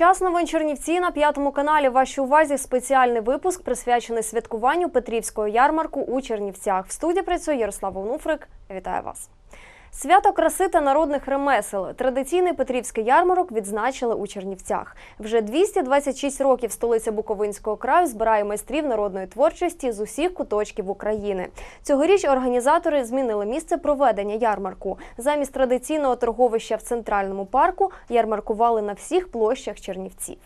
Час новин Чернівці на п'ятому каналі. Вашій увазі спеціальний випуск присвячений святкуванню Петрівського ярмарку у Чернівцях. В студії працює Ярослав Онуфрик. Вітаю вас. Свято краси та народних ремесел. Традиційний Петрівський ярмарок відзначили у Чернівцях. Вже 226 років столиця Буковинського краю збирає майстрів народної творчості з усіх куточків України. Цьогоріч організатори змінили місце проведення ярмарку. Замість традиційного торговища в центральному парку ярмаркували на всіх площах Чернівців.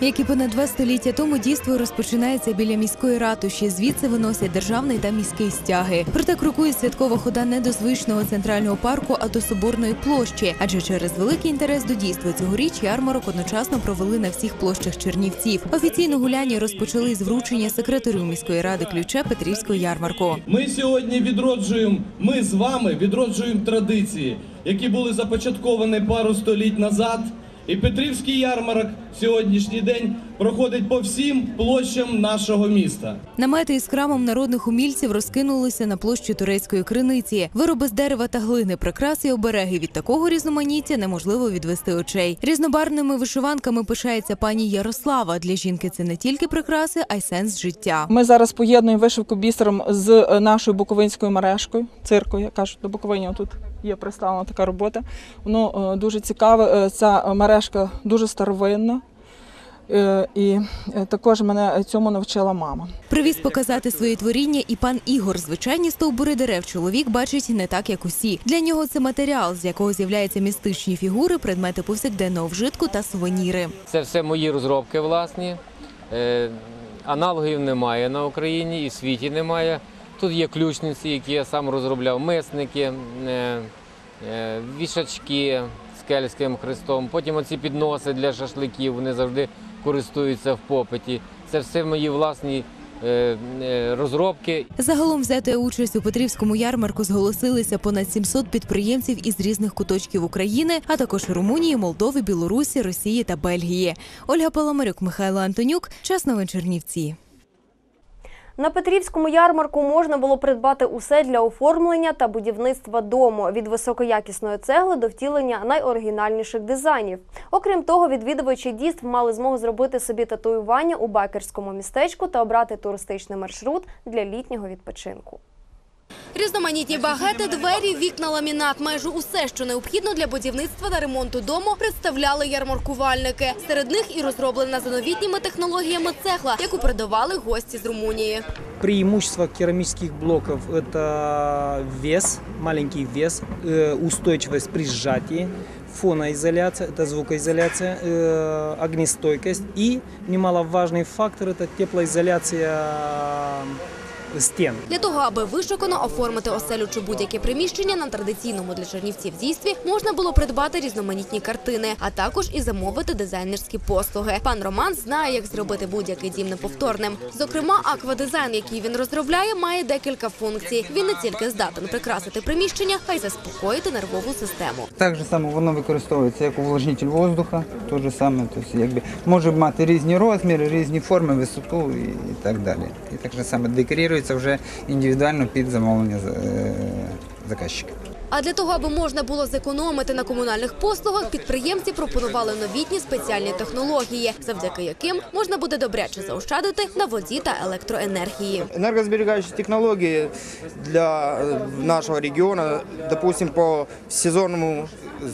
Як і понад два століття тому дійство розпочинається біля міської ратуші. Звідси виносять державний та міський стяги. Проте крокує святкова хода не до звичного центрального парку, а до соборної площі. Адже через великий інтерес до дійства цьогоріч ярмарок одночасно провели на всіх площах Чернівців. Офіційно гуляння розпочали з вручення секретарю міської ради ключа Петрівського ярмарку. Ми сьогодні відроджуємо, ми з вами відроджуємо традиції, які були започатковані пару століть назад. І Петрівський ярмарок сьогоднішній день проходить по всім площам нашого міста. Намети із храмом народних умільців розкинулися на площі турецької криниці. Вироби з дерева та глини, прикраси й обереги від такого різноманіття неможливо відвести очей. Різнобарвними вишиванками пишається пані Ярослава. Для жінки це не тільки прикраси, а й сенс життя. Ми зараз поєднуємо вишивку бісером з е, нашою буковинською мережкою, циркою. Кажуть, до Буковині тут є представлена така робота. Воно е, дуже цікаве. Е, Ця мережка дуже старовинна. Е, І також мене цьому навчила мама. Привіз показати свої творіння і пан Ігор. Звичайні стовбури дерев чоловік бачить не так, як усі. Для нього це матеріал, з якого з'являються містичні фігури, предмети повсякденного вжитку та сувеніри. Це все мої розробки власні. Аналогів немає на Україні і в світі немає. Тут є ключниці, які я сам розробляв, мисники, е, е, вішачки з кельтським хрестом. Потім оці підноси для шашликів, вони завжди користуються в попиті. Це все мої власні е, розробки. Загалом взяти участь у Петрівському ярмарку зголосилися понад 700 підприємців із різних куточків України, а також Румунії, Молдови, Білорусі, Росії та Бельгії. Ольга Паламарюк, Михайло Антонюк. Час новин Чернівці. На Петрівському ярмарку можна було придбати усе для оформлення та будівництва дому від високоякісної цегли до втілення найоригінальніших дизайнів. Окрім того, відвідувачі дійств мали змогу зробити собі татуювання у бакерському містечку та обрати туристичний маршрут для літнього відпочинку. Різноманітні багети, двері, вікна, ламінат. Майже усе, що необхідно для будівництва та ремонту дому, представляли ярмаркувальники. Серед них і розроблена за новітніми технологіями цегла, яку передавали гості з Румунії. Преимущество керамических блоков – это вес, маленький вес, э, устойчивость при сжатии, фоноизоляция, это звукоизоляция, э, огнестойкость и немаловажный фактор – это теплоизоляция стен. Для того, аби вишукано оформити оселю чи будь-яке приміщення на традиційному для чернівців дійстві, можна було придбати різноманітні картини, а також і замовити дизайнерські послуги. Пан Роман знає, як зробити будь-який дім неповторним. Зокрема, аквадизайн, який він розробляє, має декілька функцій. Він не тільки здатен прикрасити приміщення, а й заспокоїти нервову систему. Так же само воно використовується як увлажнитель воздуха, то же саме, тобто, якби, може мати різні розміри, різні форми, висоту і, так далі. І так же саме декорірується вже індивідуально під замовлення е, заказчика. А для того, аби можна було зекономити на комунальних послугах, підприємці пропонували новітні спеціальні технології, завдяки яким можна буде добряче заощадити на воді та електроенергії. Энергосберегающие технологии для э, нашего региона, допустим, по сезонному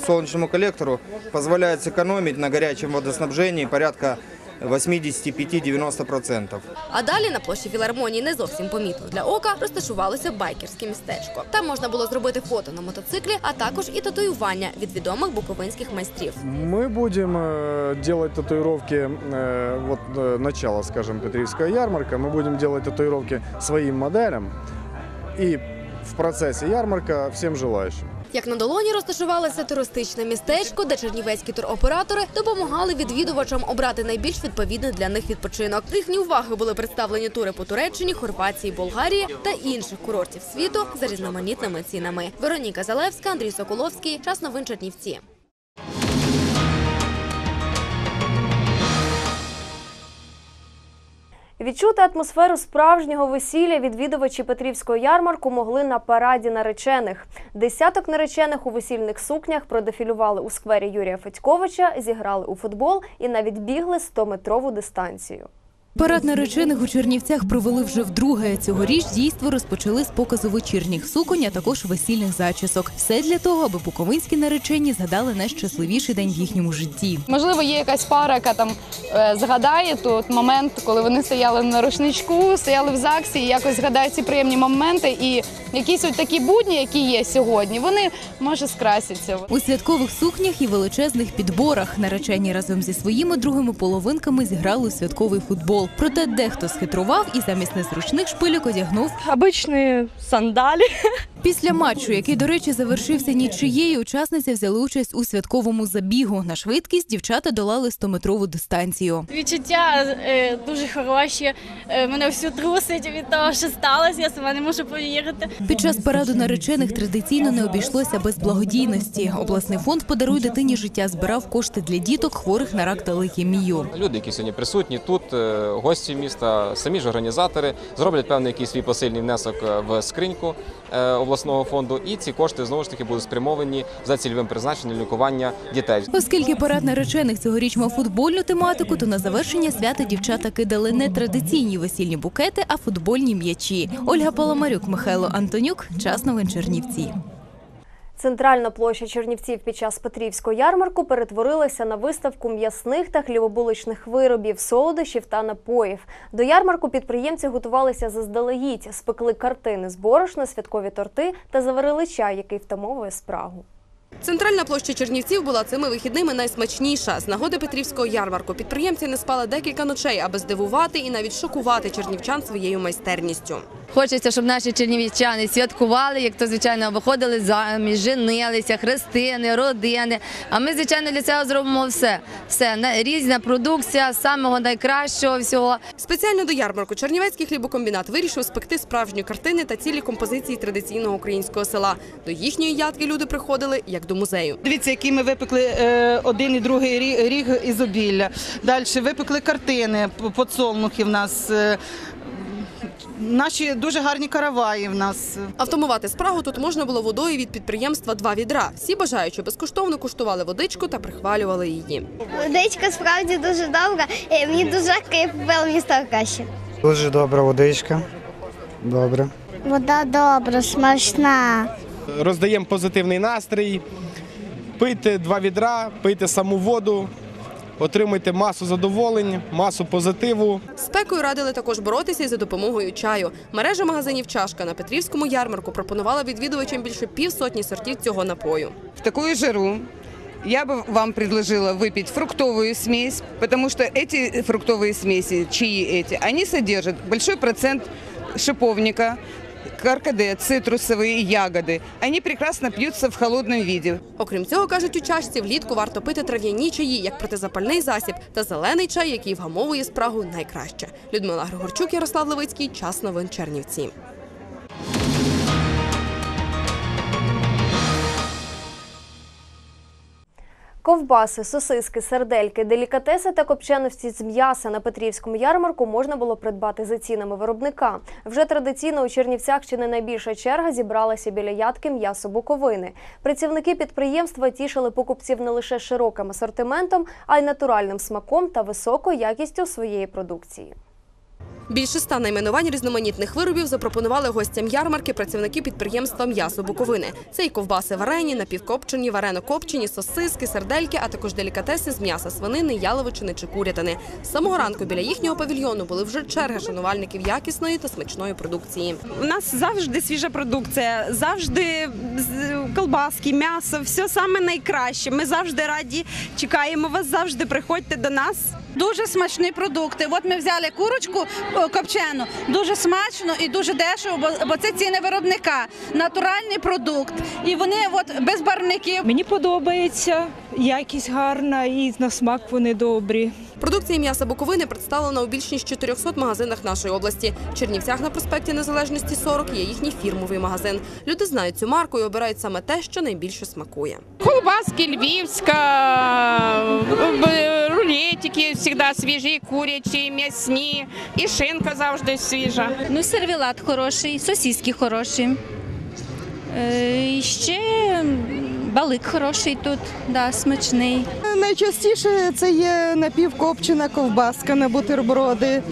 солнечному коллектору позволяет сэкономить на горячем водоснабжении порядка 85-90%. А далі на площі філармонії не зовсім помітно для ока розташувалося байкерське містечко. Там можна було зробити фото на мотоциклі, а також і татуювання від відомих буковинських майстрів. Мы будем э, делать татуировки, э, вот э, начало, скажем, Петриевского ярмарка, мы будем делать татуировки своим моделям и в процессе ярмарка всем желающим. Як на долоні розташувалося туристичне містечко, де чернівецькі туроператори допомагали відвідувачам обрати найбільш відповідний для них відпочинок. Їхні уваги були представлені тури по Туреччині, Хорватії, Болгарії та інших курортів світу за різноманітними цінами. Вероніка Залевська, Андрій Соколовський. Час новин Чернівці. Відчути атмосферу справжнього весілля відвідувачі Петрівського ярмарку могли на параді наречених. Десяток наречених у весільних сукнях продефілювали у сквері Юрія Федьковича, зіграли у футбол і навіть бігли 100-метрову дистанцію. Парад наречених у Чернівцях провели вже вдруге. Цьогоріч дійство розпочали з показу вечірніх суконь, а також весільних зачісок. Все для того, аби буковинські наречені згадали найщасливіший день в їхньому житті. Можливо, є якась пара, яка там е, згадає тут момент, коли вони стояли на рушничку, стояли в ЗАГСі, і якось згадають ці приємні моменти. І якісь от такі будні, які є сьогодні, вони може скрасяться. У святкових сукнях і величезних підборах наречені разом зі своїми другими половинками зіграли у святковий футбол. Проте дехто схитрував і замість незручних шпилюк одягнув Обичні сандали. Після матчу, який, до речі, завершився нічиєю, учасниці взяли участь у святковому забігу. На швидкість дівчата долали 100-метрову дистанцію. Відчуття е, дуже хороші. Е, мене всю трусить від того, що сталося. Я сама не можу повірити. Під час параду наречених традиційно не обійшлося без благодійності. Обласний фонд «Подаруй дитині життя збирав кошти для діток, хворих на рак та лейкемію. Люди, які сьогодні присутні тут, е, гості міста, самі ж організатори зроблять певний якийсь свій посильний внесок е, в скриньку е, обласного фонду, і ці кошти знову ж таки будуть спрямовані за цільовим призначенням лікування дітей. Оскільки парад наречених цьогоріч мав футбольну тематику, то на завершення свята дівчата кидали не традиційні весільні букети, а футбольні м'ячі. Ольга Паламарюк, Михайло Антонюк. Час новин Чернівці. Центральна площа Чернівців під час Петрівського ярмарку перетворилася на виставку м'ясних та хлібобуличних виробів, солодощів та напоїв. До ярмарку підприємці готувалися заздалегідь, спекли картини з борошна, святкові торти та заварили чай, який втамовує спрагу. Центральна площа Чернівців була цими вихідними найсмачніша. З нагоди Петрівського ярмарку підприємці не спали декілька ночей, аби здивувати і навіть шокувати чернівчан своєю майстерністю. Хочеться, щоб наші чернівчани святкували, як то звичайно виходили заміж, женилися, хрестини, родини. А ми, звичайно, для цього зробимо все. Все на- різна продукція, самого найкращого всього. Спеціально до ярмарку Чернівецький хлібокомбінат вирішив спекти справжні картини та цілі композиції традиційного українського села. До їхньої ядки люди приходили як до музею. Дивіться, які ми випекли е, один і другий рі- ріг ізобілля. Далі випекли картини, подсолнухи в нас. е, Наші дуже гарні караваї в нас. Автомувати спрагу тут можна було водою від підприємства «Два відра». Всі бажаючи безкоштовно куштували водичку та прихвалювали її. Водичка справді дуже добра. Мені дуже кипила місто краще. Дуже добра водичка. Добре. Вода добра, смачна роздаємо позитивний настрій. Пийте два відра, пийте саму воду, отримуйте масу задоволень, масу позитиву. Спекою радили також боротися і за допомогою чаю. Мережа магазинів «Чашка» на Петрівському ярмарку пропонувала відвідувачам більше півсотні сортів цього напою. В такую жару я бы вам предложила выпить фруктовую смесь, потому что эти фруктовые смеси, чаи эти, они содержат большой процент шиповника, каркаде, цитрусовые ягоди. Вони прекрасно п'ються в холодному віді. Окрім цього, кажуть у чашці, влітку варто пити трав'яні чаї, як протизапальний засіб, та зелений чай, який вгамовує спрагу найкраще. Людмила Григорчук, Ярослав Левицький. Час новин Чернівці. Ковбаси, сосиски, сердельки, делікатеси та копченості з м'яса на Петрівському ярмарку можна було придбати за цінами виробника. Вже традиційно у Чернівцях чи не найбільша черга зібралася біля ядки м'ясо Буковини. Працівники підприємства тішили покупців не лише широким асортиментом, а й натуральним смаком та високою якістю своєї продукції. Більше ста найменувань різноманітних виробів запропонували гостям ярмарки працівники підприємства «М'ясо Буковини». Це й ковбаси варені, напівкопчені, варено-копчені, сосиски, сердельки, а також делікатеси з м'яса свинини, яловичини чи курятини. З самого ранку біля їхнього павільйону були вже черги шанувальників якісної та смачної продукції. У нас завжди свіжа продукція, завжди колбаски, м'ясо, все саме найкраще. Ми завжди раді чекаємо вас, завжди приходьте до нас. Дуже смачні продукти. От ми взяли курочку копчену, дуже смачно і дуже дешево, бо, бо це ціни виробника. Натуральний продукт. І вони от без барвників. Мені подобається, якість гарна і на смак вони добрі. Продукція м'яса Буковини представлена у більш ніж 400 магазинах нашої області. В Чернівцях на проспекті Незалежності 40 є їхній фірмовий магазин. Люди знають цю марку і обирають саме те, що найбільше смакує. Колбаски львівська, рулетики завжди свіжі, курячі, м'ясні, і шинка завжди свіжа. Ну, сервілат хороший, сосиски хороші. Е, ще балик хороший тут, да, смачний. Найчастіше це є напівкопчена ковбаска на бутерброди,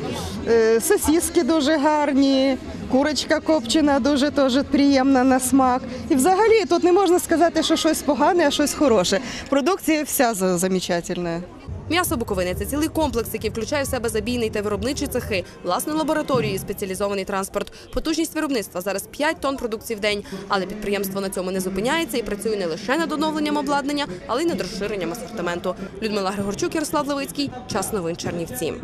е, сосиски дуже гарні, курочка копчена дуже теж приємна на смак. І взагалі тут не можна сказати, що щось погане, а щось хороше. Продукція вся за- замечательна. М'ясо Буковини це цілий комплекс, який включає в себе забійний та виробничі цехи, власну лабораторію і спеціалізований транспорт. Потужність виробництва зараз 5 тонн продукції в день. Але підприємство на цьому не зупиняється і працює не лише над оновленням обладнання, але й над розширенням асортименту. Людмила Григорчук, Ярослав Левицький. Час новин Чернівці.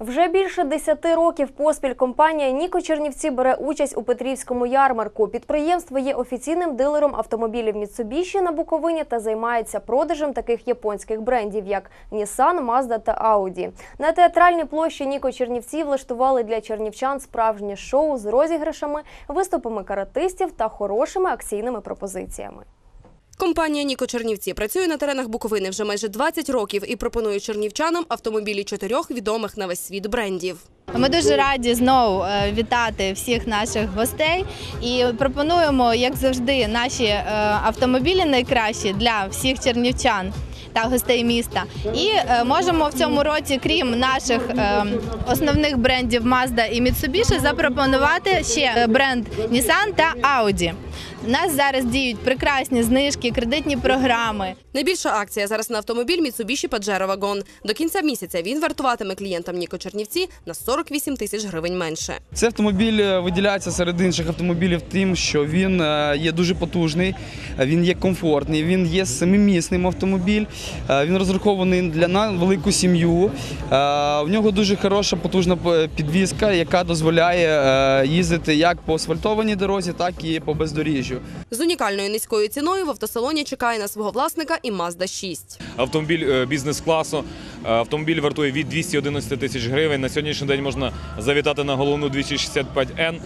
Вже більше 10 років поспіль компанія Ніко Чернівці бере участь у Петрівському ярмарку. Підприємство є офіційним дилером автомобілів Mitsubishi на Буковині та займається продажем таких японських брендів, як Nissan, Mazda та Audi. На театральній площі Ніко Чернівці влаштували для чернівчан справжнє шоу з розіграшами, виступами каратистів та хорошими акційними пропозиціями. Компанія Ніко Чернівці працює на теренах Буковини вже майже 20 років і пропонує чернівчанам автомобілі чотирьох відомих на весь світ брендів. Ми дуже раді знову е, вітати всіх наших гостей і пропонуємо, як завжди, наші е, автомобілі найкращі для всіх чернівчан. Та гостей міста, і е, можемо в цьому році, крім наших основних брендів Mazda і Mitsubishi, запропонувати ще бренд Nissan та Audi. У нас зараз діють прекрасні знижки, кредитні програми. Найбільша акція зараз на автомобіль Mitsubishi Pajero Wagon. До кінця місяця він вартуватиме клієнтам Ніко Чернівці на 48 тисяч гривень менше. Цей автомобіль е, виділяється серед інших автомобілів тим, що він е, є дуже потужний, е, він є комфортний, він є семимісним автомобіль, він розрахований для на велику сім'ю. У нього дуже хороша потужна підвізка, яка дозволяє їздити як по асфальтованій дорозі, так і по бездоріжжю. З унікальною низькою ціною в автосалоні чекає на свого власника і Mazda 6. Автомобіль е, бізнес-класу. Е, Автомобіль вартує від 211 тисяч гривень. На сьогоднішній день можна завітати на головну 265N, е,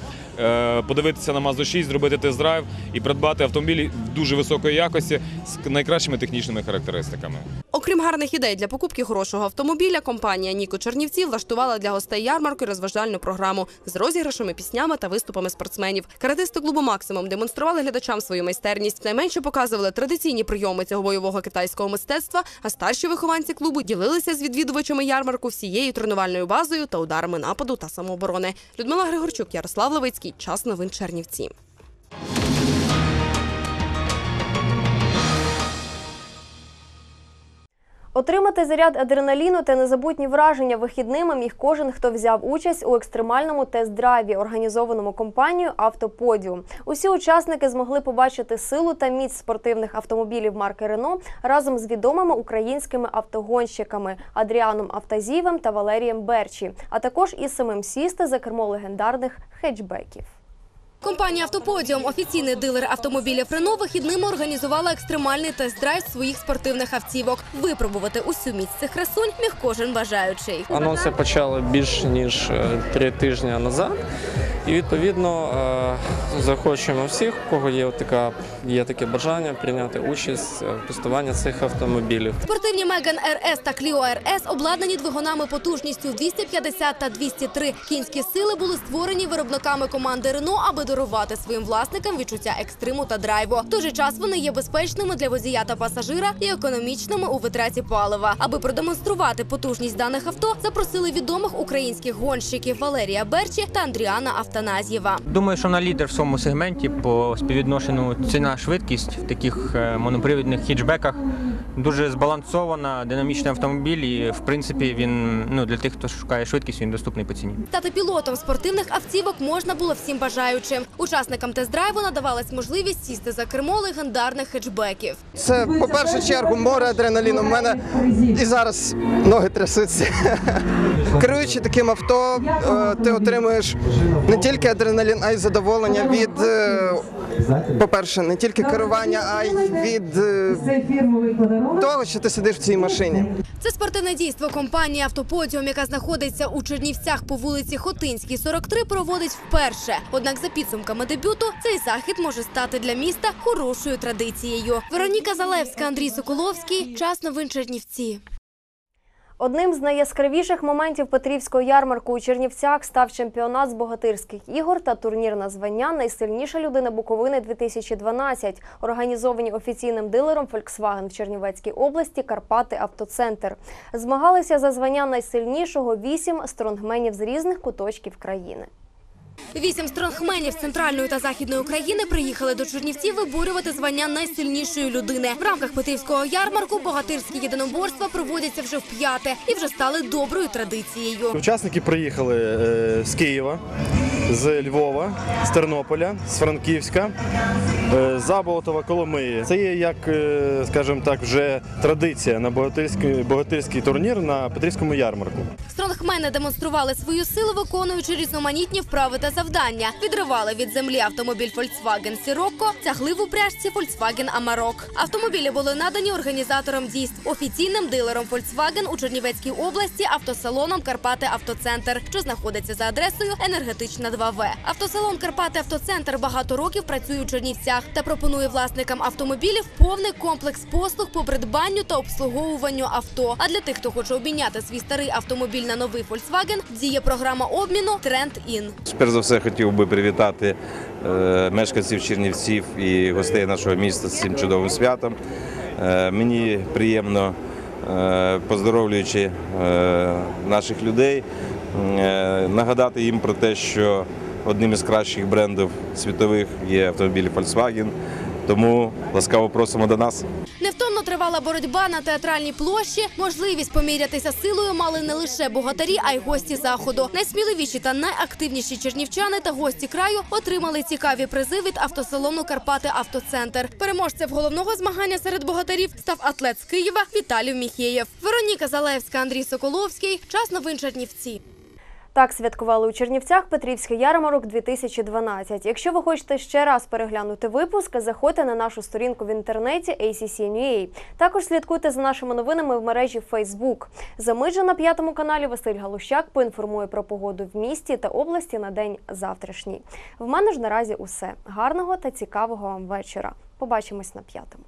подивитися на Mazda 6, зробити тест-драйв і придбати автомобіль дуже високої якості з найкращими технічними характеристиками. Окрім гарних ідей для покупки хорошого автомобіля, компанія Ніко Чернівці влаштувала для гостей ярмарку розважальну програму з розіграшами, піснями та виступами спортсменів. Каратисти клубу Максимум демонстрували глядачам свою майстерність. Найменше показували традиційні прийоми цього бойового китайського мистецтва. А старші вихованці клубу ділилися з відвідувачами ярмарку всією тренувальною базою та ударами нападу та самооборони. Людмила Григорчук, Ярослав Левицький. Час новин Чернівці. Отримати заряд адреналіну та незабутні враження вихідними міг кожен, хто взяв участь у екстремальному тест-драйві, організованому компанією Автоподіум. Усі учасники змогли побачити силу та міць спортивних автомобілів марки Рено разом з відомими українськими автогонщиками Адріаном Автазієвим та Валерієм Берчі, а також із самим сісти за кермо легендарних хетчбеків. Компанія Автоподіум, офіційний дилер автомобілів Рено, вихідними організувала екстремальний тест-драйв своїх спортивних автівок. Випробувати усю міць цих красунь міг кожен бажаючий. Анонси почали більш ніж е, три тижні назад. І відповідно е, захочемо всіх, у кого є така є таке бажання прийняти участь в тестуванні цих автомобілів. Спортивні Меган РС та Кліо РС обладнані двигунами потужністю 250 та 203. Кінські сили були створені виробниками команди Рено, аби дарувати своїм власникам відчуття екстриму та драйву. В той же час вони є безпечними для водія та пасажира і економічними у витраті палива. Аби продемонструвати потужність даних авто, запросили відомих українських гонщиків Валерія Берчі та Андріана Автаназєва. Думаю, що вона лідер в своєму сегменті по співвідношенню ціна-швидкість в таких е, монопривідних хітчбеках. Дуже збалансована, динамічний автомобіль, і в принципі він ну для тих, хто шукає швидкість, він доступний по ціні. Стати пілотом спортивних автівок можна було всім бажаючим. Учасникам тест-драйву надавалась можливість сісти за кермо легендарних хетчбеків. Це по першу чергу море адреналіну. У мене і зараз ноги трясуться. Керуючи таким авто, е, ти отримуєш не тільки адреналін, а й задоволення від, е, по-перше, не тільки керування, а й від того, що ти сидиш в цій машині. Це спортивне дійство компанії Автоподіум, яка знаходиться у Чернівцях по вулиці Хотинській, 43, проводить вперше. Однак за підсумками дебюту цей захід може стати для міста хорошою традицією. Вероніка Залевська, Андрій Соколовський. Час новин Чернівці. Одним з найяскравіших моментів Петрівського ярмарку у Чернівцях став чемпіонат з богатирських ігор та турнір на звання Найсильніша людина Буковини 2012, організовані офіційним дилером Volkswagen в Чернівецькій області Карпати Автоцентр. Змагалися за звання найсильнішого вісім стронгменів з різних куточків країни. Вісім стронгменів центральної та західної України приїхали до Чернівців виборювати звання найсильнішої людини. В рамках Петівського ярмарку богатирські єдиноборства проводяться вже вп'яте і вже стали доброю традицією. Учасники приїхали е, з Києва, з Львова, з Тернополя, з Франківська, е, Заболотова, Коломиї. Це є як, е, скажімо так, вже традиція на богатирський, богатирський турнір на Петрівському ярмарку. Стронгмени демонстрували свою силу, виконуючи різноманітні вправи та завдання. Відривали від землі автомобіль Volkswagen Sirocco, тягли в упряжці Volkswagen Amarok. Автомобілі були надані організаторам дійств, офіційним дилером Volkswagen у Чернівецькій області, автосалоном Карпати Автоцентр, що знаходиться за адресою Енергетична 2В. Автосалон Карпати Автоцентр багато років працює у Чернівцях та пропонує власникам автомобілів повний комплекс послуг по придбанню та обслуговуванню авто. А для тих, хто хоче обміняти свій старий автомобіль на новий Volkswagen, діє програма обміну Тренд Ін. Перш за все хотів би привітати е, мешканців Чернівців і гостей нашого міста з цим чудовим святом. Е, мені приємно, е, поздоровлюючи наших людей, нагадати їм про те, що одним із кращих брендів світових є автомобілі Volkswagen. Тому ласкаво просимо до нас. Невтомно тривала боротьба на театральній площі. Можливість помірятися силою мали не лише богатарі, а й гості заходу. Найсміливіші та найактивніші чернівчани та гості краю отримали цікаві призи від автосалону Карпати Автоцентр. Переможцем головного змагання серед богатарів став атлет з Києва Віталій Міхєєв. Вероніка Залевська, Андрій Соколовський. Час новин Чернівці. Так святкували у Чернівцях Петрівський ярмарок 2012. Якщо ви хочете ще раз переглянути випуск, заходьте на нашу сторінку в інтернеті ACCNUA. Також слідкуйте за нашими новинами в мережі Facebook. За же на п'ятому каналі Василь Галущак поінформує про погоду в місті та області на день завтрашній. В мене ж наразі усе гарного та цікавого вам вечора. Побачимось на п'ятому.